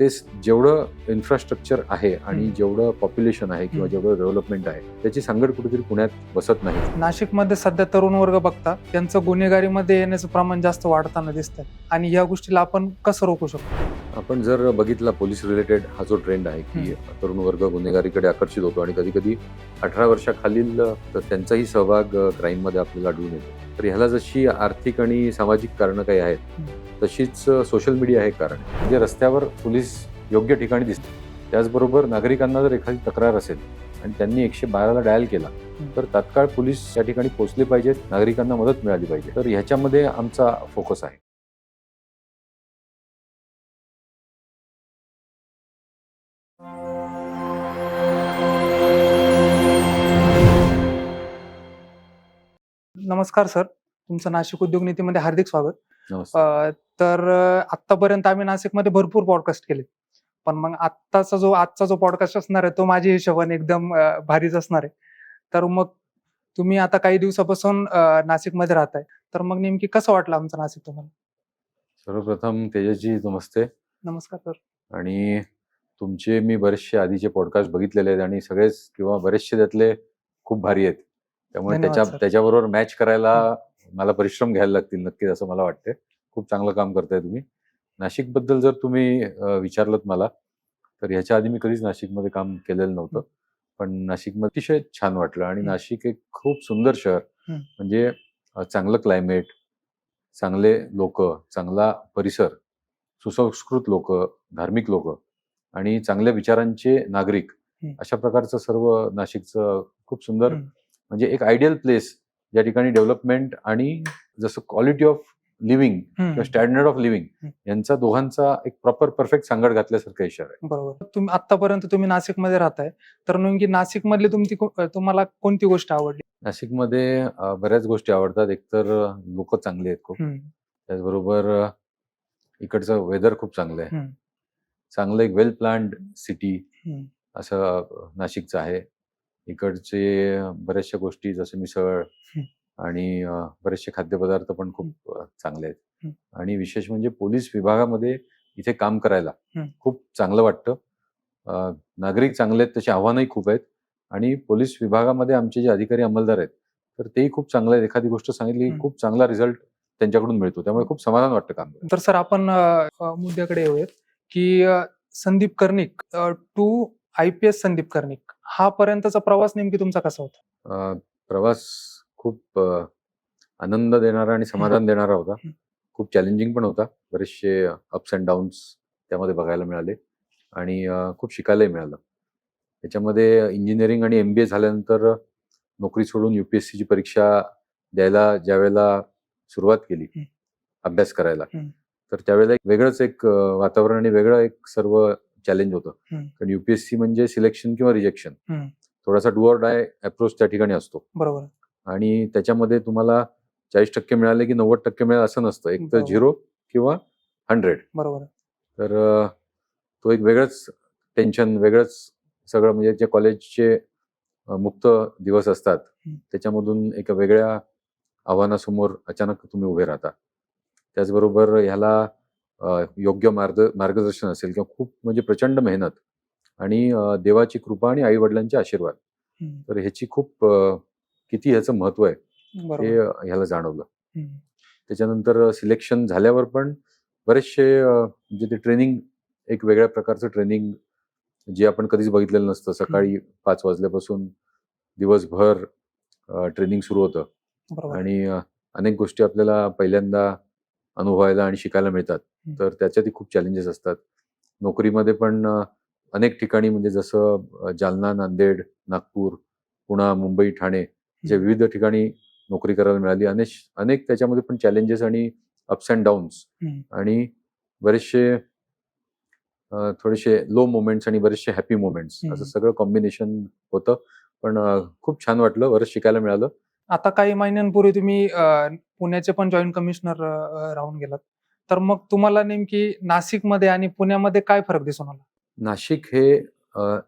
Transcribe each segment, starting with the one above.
ते जेवढं इन्फ्रास्ट्रक्चर आहे आणि. जेवढं पॉप्युलेशन आहे किंवा. जेवढं डेव्हलपमेंट आहे त्याची सांगड कुठेतरी पुण्यात बसत नाही नाशिकमध्ये सध्या तरुण वर्ग बघता त्यांचं गुन्हेगारीमध्ये येण्याचं प्रमाण जास्त वाढताना दिसतंय आणि या गोष्टीला आपण कसं रोखू शकतो आपण जर बघितला पोलीस रिलेटेड हा जो ट्रेंड आहे की तरुण वर्ग गुन्हेगारीकडे आकर्षित होतो आणि कधी कधी अठरा वर्षाखालील तर त्यांचाही सहभाग क्राईममध्ये आपल्याला आढळून येतो. तर ह्याला जशी आर्थिक आणि सामाजिक कारणं काही आहेत तशीच सोशल मीडिया हे कारण. म्हणजे रस्त्यावर पोलीस योग्य ठिकाणी दिसते त्याचबरोबर नागरिकांना जर एखादी तक्रार असेल आणि त्यांनी एकशे बाराला डायल केला तर तात्काळ पोलीस त्या ठिकाणी पोहोचले पाहिजेत नागरिकांना मदत मिळाली पाहिजे. तर ह्याच्यामध्ये आमचा फोकस आहे. नमस्कार सर. तुमचं नाशिक उद्योग नीतीमध्ये हार्दिक स्वागत. अ, तर आतापर्यंत आम्ही नाशिकमध्ये भरपूर पॉडकास्ट केले पण मग आत्ताचा जो आजचा जो पॉडकास्ट असणार आहे तो माझ्या हिशोबाने एकदम अ, भारीच असणार आहे. तर मग तुम्ही आता काही दिवसापासून अ, नाशिकमध्ये राहताय. तर मग नेमकी कसं वाटलं आमचं नाशिक तुम्हाला? सर्वप्रथम तेजसजी नमस्ते. नमस्कार सर. आणि तुमचे मी बरेचसे आधीचे पॉडकास्ट बघितलेले आहेत आणि सगळेच किंवा बरेचसे त्यातले खूप भारी आहेत. त्यामुळे त्याच्या. त्याच्याबरोबर मॅच करायला मला परिश्रम घ्यायला लागतील नक्कीच असं मला वाटते खूप चांगलं काम करताय तुम्ही नाशिकबद्दल जर तुम्ही अं, विचारलत मला तर ह्याच्या आधी मी कधीच नाशिकमध्ये काम केलेलं नव्हतं पण नाशिकमध्ये अतिशय छान वाटलं आणि. नाशिक एक खूप सुंदर शहर. म्हणजे चांगलं क्लायमेट चांगले लोक चांगला परिसर सुसंस्कृत लोक धार्मिक लोक आणि चांगल्या विचारांचे नागरिक. अशा प्रकारचं सर्व नाशिकचं खूप सुंदर. म्हणजे एक आयडियल प्लेस ज्या ठिकाणी डेव्हलपमेंट आणि जसं क्वालिटी ऑफ लिव्हिंग. किंवा स्टँडर्ड ऑफ लिव्हिंग. यांचा दोघांचा एक प्रॉपर परफेक्ट सांगड घातल्यासारखं शहर आहे बरोबर तुम्ही आतापर्यंत तुम्ही नाशिकमध्ये राहताय तर नेमकी नाशिकमधली तुमची तुम्हाला कोणती गोष्ट आवडली नाशिकमध्ये बऱ्याच गोष्टी आवडतात एकतर लोक चांगली आहेत खूप. त्याचबरोबर इकडचं वेदर खूप चांगलं आहे. चांगलं एक वेल प्लॅन्ड सिटी. असं नाशिकचं आहे इकडचे बऱ्याचशा गोष्टी जसं मिसळ आणि बरेचसे खाद्यपदार्थ पण खूप चांगले आहेत. आणि विशेष म्हणजे पोलीस विभागामध्ये इथे काम करायला. खूप चांगलं वाटतं नागरिक चांगले आहेत तशी आव्हानही खूप आहेत आणि पोलीस विभागामध्ये आमचे जे अधिकारी अंमलदार आहेत तर तेही खूप चांगले आहेत एखादी गोष्ट सांगितली. खूप चांगला रिझल्ट त्यांच्याकडून मिळतो त्यामुळे खूप समाधान वाटतं काम. तर सर आपण मुद्द्याकडे येऊयात की Sandeep Karnik to I P S Sandeep Karnik हा पर्यंतचा प्रवास नेमकी तुमचा कसा होता प्रवास खूप आनंद देणारा आणि समाधान देणारा होता. खूप चॅलेंजिंग पण होता बरेचसे अप्स अँड डाऊन्स त्यामध्ये बघायला मिळाले आणि खूप शिकायलाही मिळालं त्याच्यामध्ये इंजिनिअरिंग आणि एम बी ए झाल्यानंतर नोकरी सोडून युपीएससीची परीक्षा द्यायला ज्यावेळेला सुरुवात केली. अभ्यास करायला. तर त्यावेळेला एक वेगळंच एक वातावरण आणि वेगळं एक सर्व चॅलेंज होतं. कारण युपीएससी म्हणजे सिलेक्शन किंवा रिजेक्शन. थोडासा डू ऑर डाय अप्रोच त्या ठिकाणी असतो बरोबर आणि त्याच्यामध्ये तुम्हाला चाळीस टक्के मिळाले की नव्वद टक्के मिळाले असं नसतं एक तर. झिरो किंवा हंड्रेड बरोबर तर तो एक वेगळंच टेन्शन वेगळंच सगळं म्हणजे जे कॉलेजचे मुक्त दिवस असतात. त्याच्यामधून एका वेगळ्या आव्हानासमोर अचानक तुम्ही उभे राहता त्याचबरोबर ह्याला योग्य मार्ग मार्गदर्शन असेल किंवा खूप म्हणजे प्रचंड मेहनत आणि देवाची कृपा आणि आई वडिलांचे आशीर्वाद. तर ह्याची खूप किती ह्याचं महत्त्व आहे हे ह्याला जाणवलं. त्याच्यानंतर सिलेक्शन झाल्यावर पण बरेचसे म्हणजे ते ट्रेनिंग एक वेगळ्या प्रकारचं ट्रेनिंग जे आपण कधीच बघितलेलं नसतं. सकाळी पाच वाजल्यापासून दिवसभर ट्रेनिंग सुरू होतं. आणि अनेक गोष्टी आपल्याला पहिल्यांदा अनुभवायला आणि शिकायला मिळतात. तर त्याच्यातही खूप चॅलेंजेस असतात नोकरीमध्ये पण अनेक ठिकाणी म्हणजे जसं जालना नांदेड नागपूर पुणा मुंबई ठाणे जे. विविध ठिकाणी नोकरी करायला मिळाली अनेक अनेक त्याच्यामध्ये पण चॅलेंजेस आणि अप्स अँड डाऊन्स. आणि बरेचसे थोडेसे लो मोमेंट्स आणि बरेचसे हॅपी मोमेंट्स. असं सगळं कॉम्बिनेशन होतं पण खूप छान वाटलं बरंच शिकायला मिळालं आता काही महिन्यांपूर्वी तुम्ही अ, पुण्याचे पण जॉईंट कमिशनर राहून गेलात तर मग तुम्हाला नेमकी नाशिकमध्ये आणि पुण्यामध्ये काय फरक दिसून आला नाशिक हे अं,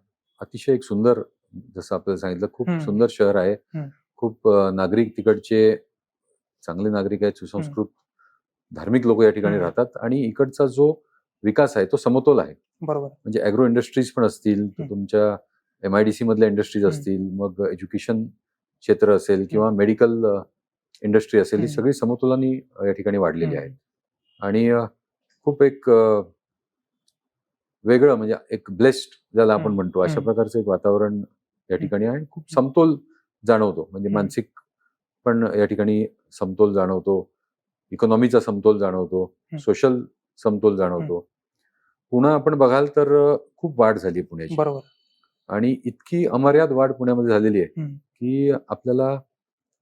अतिशय एक सुंदर जसं आपल्याला सांगितलं खूप हम्म. सुंदर शहर आहे हम्म. खूप अं, नागरिक तिकडचे चांगले नागरिक आहेत सुसंस्कृत धार्मिक लोक या ठिकाणी हम्म. राहतात आणि इकडचा जो विकास आहे तो समतोल आहे बरोबर म्हणजे अॅग्रो इंडस्ट्रीज पण असतील तर हं. तुमच्या एमआयडीसी मधल्या इंडस्ट्रीज. असतील मग एज्युकेशन क्षेत्र असेल किंवा मेडिकल इंडस्ट्री असेल ही. सगळी समतोलानी या ठिकाणी वाढलेली हं. आहेत आणि खूप एक वेगळं म्हणजे एक ब्लेस्ड ज्याला आपण. म्हणतो अशा. प्रकारचं एक वातावरण या ठिकाणी आहे खूप. समतोल जाणवतो म्हणजे. मानसिक पण या ठिकाणी समतोल जाणवतो इकॉनॉमीचा समतोल जाणवतो. सोशल समतोल जाणवतो पुन्हा आपण बघाल तर खूप वाढ झाली पुण्याची बरोबर आणि इतकी अमर्याद वाढ पुण्यामध्ये झालेली आहे. की आपल्याला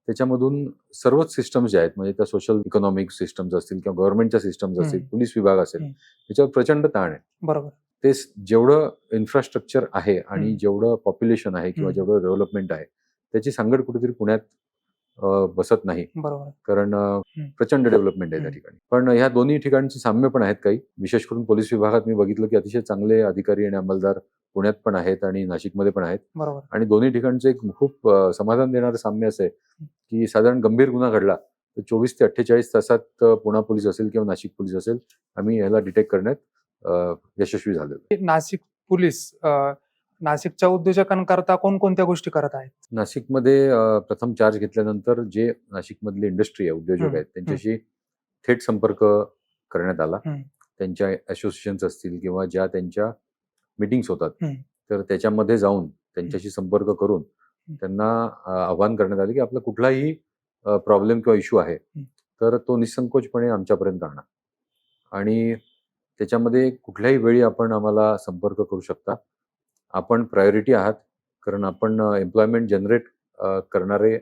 त्याच्यामधून सर्वच सिस्टम्स ज्या आहेत म्हणजे त्या सोशल इकॉनॉमिक सिस्टम्स असतील किंवा गव्हर्नमेंटच्या सिस्टम्स असतील. पोलीस विभाग असेल. त्याच्यावर प्रचंड ताण आहे बरोबर ते जेवढं इन्फ्रास्ट्रक्चर आहे आणि. जेवढं पॉप्युलेशन आहे किंवा. जेवढं डेव्हलपमेंट आहे त्याची सांगड कुठेतरी पुण्यात बसत नाही. बरोबर. कारण. प्रचंड डेव्हलपमेंट आहे त्या. ठिकाणी. पण ह्या दोन्ही ठिकाणची साम्य पण आहेत काही. विशेष करून पोलीस विभागात मी बघितलं की अतिशय चांगले अधिकारी आणि अंमलदार पुण्यात पण आहेत आणि नाशिकमध्ये पण आहेत. बरोबर. आणि दोन्ही ठिकाणचं एक खूप समाधान देणारं साम्य असं आहे की साधारण गंभीर गुन्हा घडला तर चोवीस ते अठ्ठेचाळीस तासात पुणा पोलीस असेल किंवा नाशिक पोलीस असेल आम्ही याला डिटेक्ट करण्यात यशस्वी झालेलो नाशिक पोलीस नाशिकच्या उद्योजकांकरता कोणकोणत्या गोष्टी करत आहेत नाशिकमध्ये प्रथम चार्ज घेतल्यानंतर जे नाशिकमधली इंडस्ट्री आहे उद्योजक आहेत त्यांच्याशी थेट संपर्क करण्यात आला. त्यांच्या असोसिएशन्स असतील किंवा ज्या त्यांच्या मिटिंग्स होतात. तर त्याच्यामध्ये जाऊन त्यांच्याशी संपर्क करून. त्यांना आवाहन करण्यात आले की आपला कुठलाही प्रॉब्लेम किंवा इश्यू आहे. तर तो निसंकोचपणे आमच्यापर्यंत आणा आणि त्याच्यामध्ये कुठल्याही वेळी आपण आम्हाला संपर्क करू शकता आपण प्रायोरिटी आहात कारण आपण एम्प्लॉयमेंट जनरेट करणारे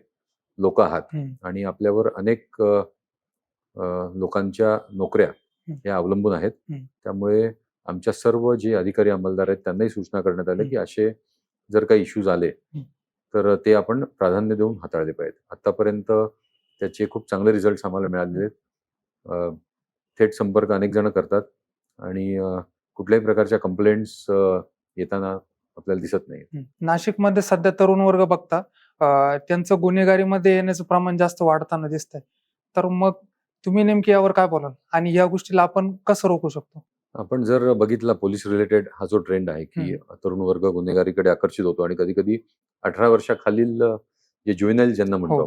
लोक आहात. आणि आपल्यावर अनेक लोकांच्या नोकऱ्या हं. ह्या अवलंबून आहेत. त्यामुळे आमच्या सर्व जे अधिकारी अंमलदार आहेत त्यांनाही सूचना करण्यात आल्या. की असे जर काही इश्यूज आले. तर ते आपण प्राधान्य देऊन हाताळले पाहिजेत आतापर्यंत त्याचे खूप चांगले रिझल्ट आम्हाला मिळालेले आहेत थेट संपर्क अनेक जण करतात आणि कुठल्याही प्रकारच्या कंप्लेंट्स येताना आपल्याला दिसत नाही. नाशिकमध्ये सध्या तरुण वर्ग बघता त्यांचं गुन्हेगारीमध्ये येण्याचं प्रमाण जास्त वाढताना दिसतंय तर मग तुम्ही नेमकी यावर काय बोलाल आणि या गोष्टीला आपण कसं रोखू शकतो आपण जर बघितला पोलीस रिलेटेड हा जो ट्रेंड आहे की तरुण वर्ग गुन्हेगारीकडे आकर्षित होतो आणि कधी कधी अठरा वर्षाखालील जे ज्युएनाईल ज्यांना म्हणतो हो.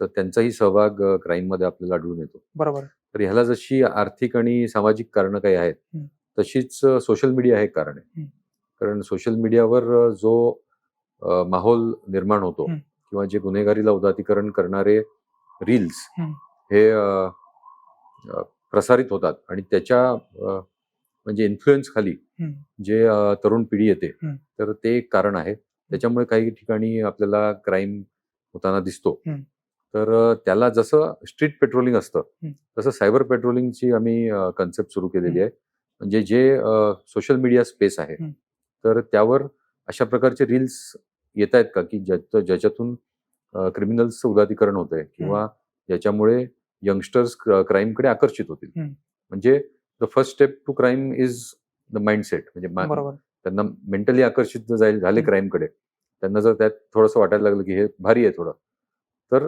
तर त्यांचाही सहभाग क्राईममध्ये आपल्याला आढळून येतो बरोबर तर ह्याला जशी आर्थिक आणि सामाजिक कारणं काही आहेत. तशीच सोशल मीडिया हे कारण आहे. कारण सोशल मीडियावर जो माहोल निर्माण होतो. किंवा जे गुन्हेगारीला उदातीकरण करणारे रील्स हं. प्रसारित होतात आणि त्याच्या म्हणजे इन्फ्लुएन्स खाली. जे तरुण पिढी येते. तर ते एक कारण आहे त्याच्यामुळे काही ठिकाणी आपल्याला क्राईम होताना दिसतो. तर त्याला जसं स्ट्रीट पेट्रोलिंग असतं. तसं सायबर पेट्रोलिंगची आम्ही कन्सेप्ट सुरू केलेली आहे म्हणजे जे सोशल मीडिया स्पेस आहे. तर त्यावर अशा प्रकारचे रील्स येत आहेत का? की ज्या ज्याच्यातून क्रिमिनल्सचं उदातीकरण होत आहे किंवा ज्याच्यामुळे यंगस्टर्स क्राईमकडे आकर्षित होतील. म्हणजे the first step to crime is the mindset म्हणजे त्यांना मेंटली आकर्षित जाईल झाले. क्राईमकडे त्यांना जर त्यात थोडंसं वाटायला लागलं की हे भारी आहे थोडं तर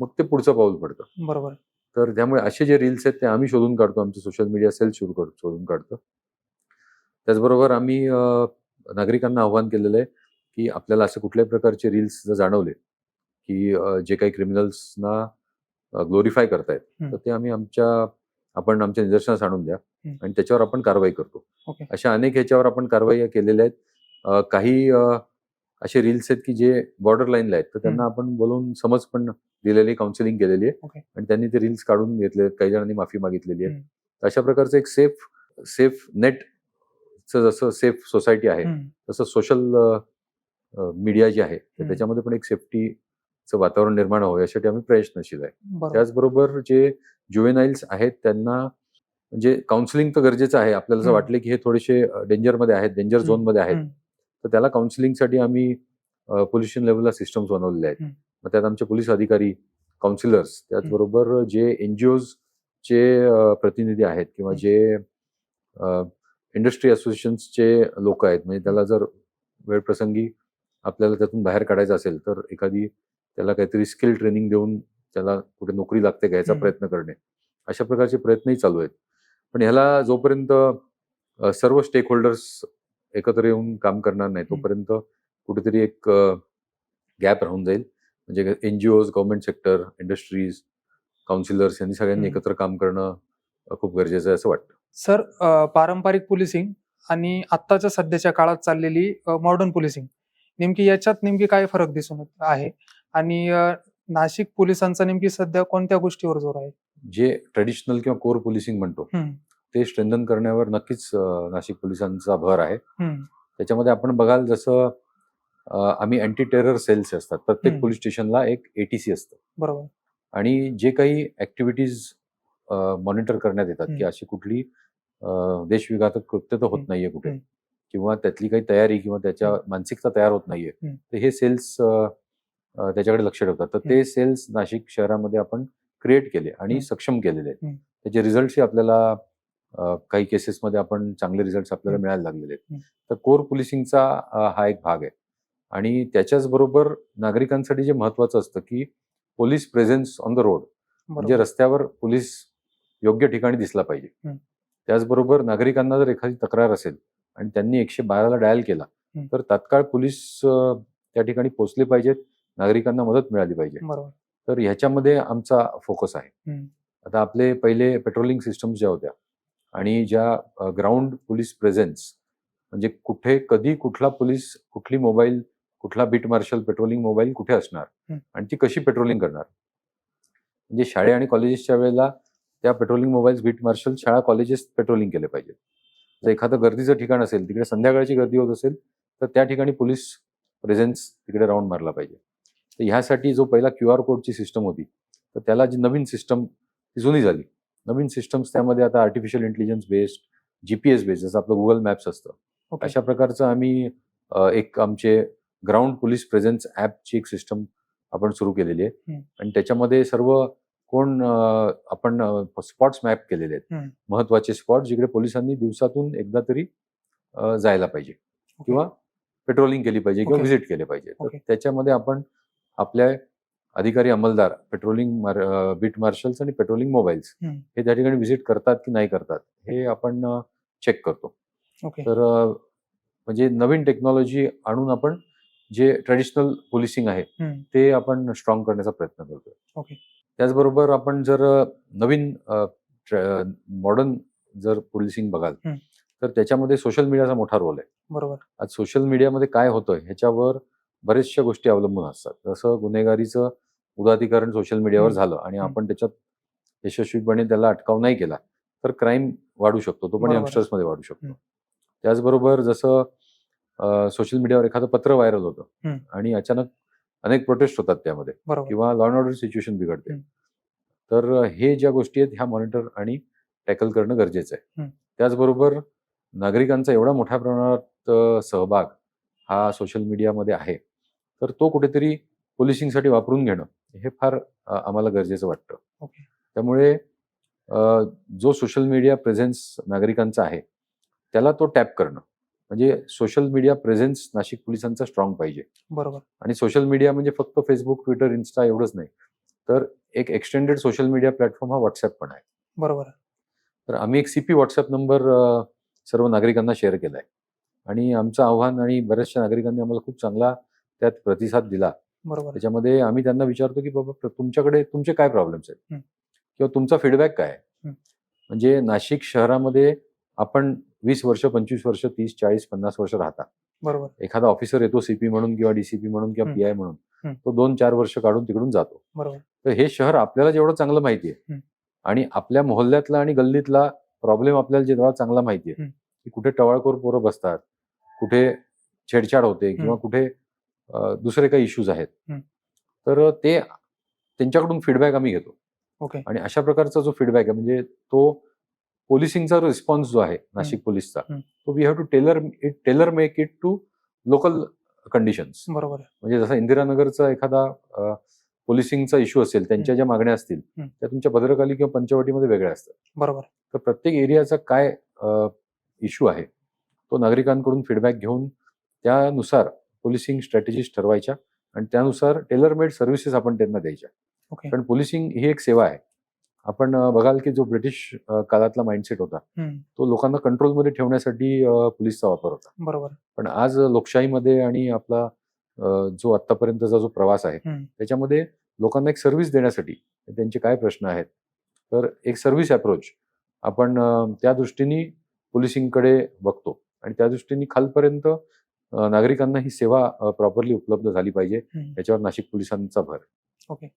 मग ते पुढचं पाऊल पडतं. बरोबर. तर त्यामुळे असे जे रील्स आहेत ते आम्ही शोधून काढतो आमचे सोशल मीडिया सेल सुरू कर शोधून काढतो. त्याचबरोबर आम्ही नागरिकांना आव्हान केलेलं आहे की आपल्याला असे कुठल्याही प्रकारचे रील्स जर जाणवले की जे काही क्रिमिनल्सना ग्लोरिफाय करतायत. तर ते आम्ही आमच्या आपण आमच्या निदर्शनास आणून द्या. आणि त्याच्यावर आपण कारवाई करतो. अशा अनेक ह्याच्यावर आपण कारवाई केलेल्या आहेत काही असे रील्स आहेत की जे बॉर्डर लाईनला आहेत तर त्यांना आपण बोलून समज पण दिलेली काउन्सिलिंग केलेली आहे. आणि त्यांनी ते रील्स काढून घेतले काही जणांनी माफी मागितलेली आहे. अशा प्रकारचं एक सेफ सेफ नेटचं जसं सेफ सोसायटी आहे. तसं सोशल मीडिया जी आहे तर. त्याच्यामध्ये पण एक सेफ्टीचं वातावरण निर्माण व्हावं यासाठी आम्ही प्रयत्नशील आहे बरोबर त्याचबरोबर जे जुवेनाईल्स आहेत त्यांना म्हणजे काउन्सिलिंग तर गरजेचं आहे आपल्याला जर. वाटले की हे थोडेसे डेंजरमध्ये आहेत डेंजर. झोनमध्ये आहेत. तर त्याला काउन्सिलिंगसाठी आम्ही पोल्युशन लेवलला सिस्टम्स बनवलेले आहेत. मग त्यात आमचे पोलीस अधिकारी काउन्सिलर्स त्याचबरोबर जे एनजीओ चे प्रतिनिधी आहेत किंवा. जे इंडस्ट्री असोसिएशन्सचे लोक आहेत म्हणजे त्याला जर वेळप्रसंगी आपल्याला त्यातून बाहेर काढायचं असेल तर एखादी त्याला काहीतरी स्किल ट्रेनिंग देऊन त्याला कुठे नोकरी लागते का याचा हं. प्रयत्न करणे अशा प्रकारचे प्रयत्नही चालू आहेत पण ह्याला जोपर्यंत सर्व स्टेक होल्डर्स एकत्र येऊन काम करणार नाही. तोपर्यंत कुठेतरी एक गॅप राहून जाईल म्हणजे NGOs government sector industries counsellors यांनी सगळ्यांनी. एकत्र काम करणं खूप गरजेचं आहे असं वाटतं सर पारंपरिक पोलिसिंग आणि आत्ताच्या सध्याच्या काळात चाललेली मॉडर्न पोलिसिंग नेमकी याच्यात नेमकी काय फरक दिसून आहे? आणि नाशिक पोलिसांचा नेमकी सध्या कोणत्या गोष्टीवर जोर आहे? जे ट्रेडिशनल किंवा कोर पोलिसिंग म्हणतो ते स्ट्रेंथन करण्यावर नक्कीच नाशिक पोलिसांचा भर आहे. त्याच्यामध्ये आपण बघाल जसं आम्ही अँटी टेरर सेल्स असतात. प्रत्येक. पोलीस स्टेशनला एक एटीसी असतं. बरोबर. आणि जे काही ऍक्टिव्हिटीज मॉनिटर करण्यात येतात की. अशी कुठली देशविघातक कृत्य तर होत. नाहीये कुठे. किंवा त्यातली काही तयारी किंवा त्याच्या. मानसिकता तयार होत नाहीये. तर हे सेल्स त्याच्याकडे लक्ष ठेवतात तर ते सेल्स नाशिक शहरामध्ये आपण क्रिएट केले आणि. सक्षम केलेले आहेत. त्याचे रिझल्टही आपल्याला काही केसेसमध्ये आपण चांगले रिझल्ट आपल्याला. मिळायला लागलेले आहेत. तर कोर पोलिसिंगचा हा एक भाग आहे आणि त्याच्याच बरोबर नागरिकांसाठी जे महत्वाचं असतं की police presence on the road म्हणजे रस्त्यावर पोलीस योग्य ठिकाणी दिसला पाहिजे. त्याचबरोबर नागरिकांना जर एखादी तक्रार असेल आणि त्यांनी एकशे बाराला डायल केला. तर तात्काळ पोलीस त्या ठिकाणी पोहोचले पाहिजेत नागरिकांना मदत मिळाली पाहिजे तर ह्याच्यामध्ये आमचा फोकस आहे. आता आपले पहिले पेट्रोलिंग सिस्टम्स ज्या होत्या आणि ज्या ग्राउंड पोलीस प्रेझेन्स म्हणजे कुठे कधी कुठला पोलीस कुठली मोबाईल कुठला बीट मार्शल पेट्रोलिंग मोबाईल कुठे असणार. आणि ती कशी पेट्रोलिंग करणार म्हणजे शाळे आणि कॉलेजेसच्या वेळेला त्या पेट्रोलिंग मोबाईल बीट मार्शल शाळा कॉलेजेस पेट्रोलिंग केले पाहिजे. जर एखादं गर्दीचं ठिकाण असेल तिकडे संध्याकाळची गर्दी होत असेल तर त्या ठिकाणी पोलीस प्रेझेन्स तिकडे राऊंड मारला पाहिजे. तर ह्यासाठी जो पहिला क्यू आर कोडची सिस्टम होती तर त्याला जी नवीन सिस्टम ती जुनी झाली. नवीन सिस्टम्स त्यामध्ये आता artificial intelligence based GPS based जसं आपलं गुगल मॅप्स असतं. अशा प्रकारचं आम्ही एक आमचे ग्राउंड पोलीस प्रेझेन्स ॲपची एक सिस्टम आपण सुरू केलेली आहे. आणि त्याच्यामध्ये सर्व कोण आपण स्पॉट्स मॅप केलेले आहेत. महत्त्वाचे स्पॉट जिकडे पोलिसांनी दिवसातून एकदा तरी जायला पाहिजे. किंवा पेट्रोलिंग केली पाहिजे किंवा. व्हिजिट केले पाहिजे तर. त्याच्यामध्ये आपण आपल्या अधिकारी अंमलदार पेट्रोलिंग बीट मार्शल्स आणि पेट्रोलिंग मोबाईल्स हं. त्या ठिकाणी व्हिजिट करतात की नाही करतात हे आपण चेक करतो तर म्हणजे नवीन टेक्नॉलॉजी आणून आपण जे ट्रेडिशनल पोलिसिंग आहे. ते आपण स्ट्रॉंग करण्याचा प्रयत्न करतोय. त्याचबरोबर आपण जर नवीन मॉडर्न जर पोलिसिंग बघाल. तर त्याच्यामध्ये सोशल मीडियाचा मोठा रोल आहे बरोबर आज सोशल मीडियामध्ये काय होतं ह्याच्यावर बरेचशा गोष्टी अवलंबून असतात जसं गुन्हेगारीचं उदातीकरण सोशल मीडियावर. झालं आणि. आपण त्याच्यात यशस्वीपणे त्याला अटकाव नाही केला तर क्राईम वाढू शकतो तो पण. यंगस्टर्समध्ये वाढू शकतो. त्याचबरोबर जसं सोशल मीडियावर एखादं पत्र व्हायरल होतं. आणि अचानक अनेक प्रोटेस्ट होतात त्यामध्ये. किंवा लॉ अँड ऑर्डर सिच्युएशन बिघडते. तर हे ज्या गोष्टी आहेत ह्या मॉनिटर आणि टॅकल करणं गरजेचं आहे. त्याचबरोबर नागरिकांचा एवढा मोठ्या प्रमाणात सहभाग हा सोशल मीडियामध्ये आहे. तर तो कुठेतरी पोलिसिंगसाठी वापरून घेणं हे फार आम्हाला गरजेचं वाटतं. त्यामुळे जो सोशल मीडिया प्रेझेन्स नागरिकांचा आहे त्याला तो टॅप करणं. म्हणजे सोशल मीडिया प्रेझेन्स नाशिक पोलिसांचा स्ट्रॉंग पाहिजे. बरोबर. आणि सोशल मीडिया म्हणजे फक्त फेसबुक ट्विटर इन्स्टा एवढंच नाही. तर एक एक्सटेंडेड सोशल मीडिया प्लॅटफॉर्म हा व्हॉट्सअप पण आहे. बरोबर तर आम्ही एक सीपी व्हॉट्सअप नंबर सर्व नागरिकांना शेअर केला आहे आणि आमचं आव्हान आणि बऱ्याचशा नागरिकांनी आम्हाला खूप चांगला त्यात प्रतिसाद दिला. बरोबर त्याच्यामध्ये आम्ही त्यांना विचारतो की बाबा तुमच्याकडे तुमचे काय प्रॉब्लेम्स आहेत. किंवा तुमचा फीडबॅक काय आहे. म्हणजे नाशिक शहरामध्ये आपण वीस वर्ष पंचवीस वर्ष तीस चाळीस पन्नास वर्ष राहता बरोबर एखादा ऑफिसर येतो सीपी म्हणून किंवा डीसीपी म्हणून किंवा. पीआय म्हणून. तो दोन चार वर्ष काढून तिकडून जातो बरोबर तर हे शहर आपल्याला जेवढं चांगलं माहिती आहे. आणि आपल्या मोहल्ल्यातला आणि गल्लीतला प्रॉब्लेम आपल्याला जेवढा चांगला माहिती आहे हं. की कुठे टवाळखोर पोरं बसतात कुठे छेडछाड होते किंवा कुठे दुसरे काही इश्यूज आहेत. तर ते त्यांच्याकडून फीडबॅक आम्ही घेतो ओके आणि अशा प्रकारचा जो फीडबॅक आहे म्हणजे तो पोलिसिंगचा रिस्पॉन्स जो आहे नाशिक पोलीसचा. तो we have to tailor it tailor make it to local conditions बरोबर म्हणजे जसा इंदिरानगरचा एखादा पोलिसिंगचा इश्यू असेल त्यांच्या ज्या मागण्या असतील. त्या तुमच्या भद्रकाली किंवा पंचवटीमध्ये वेगळ्या असतात. बरोबर तर प्रत्येक एरियाचा काय इश्यू आहे तो नागरिकांकडून फीडबॅक घेऊन त्यानुसार पोलिसिंग स्ट्रॅटेजीज ठरवायच्या आणि त्यानुसार टेलर मेड सर्व्हिसेस आपण त्यांना द्यायच्या. कारण पोलिसिंग ही एक सेवा आहे. आपण बघाल की जो ब्रिटिश काळातला माइंडसेट होता तो लोकांना कंट्रोलमध्ये ठेवण्यासाठी पोलीसचा वापर होता. बरोबर. पण आज लोकशाहीमध्ये आणि आपला जो आतापर्यंतचा जो प्रवास आहे. त्याच्यामध्ये लोकांना एक सर्व्हिस देण्यासाठी त्यांचे काय प्रश्न आहेत? तर एक सर्व्हिस अप्रोच आपण त्या दृष्टीने पोलिसिंगकडे बघतो आणि त्या दृष्टीने खालपर्यंत नागरिकांना ही सेवा प्रॉपरली उपलब्ध झाली पाहिजे. याच्यावर नाशिक पोलिसांचा भर. ओके.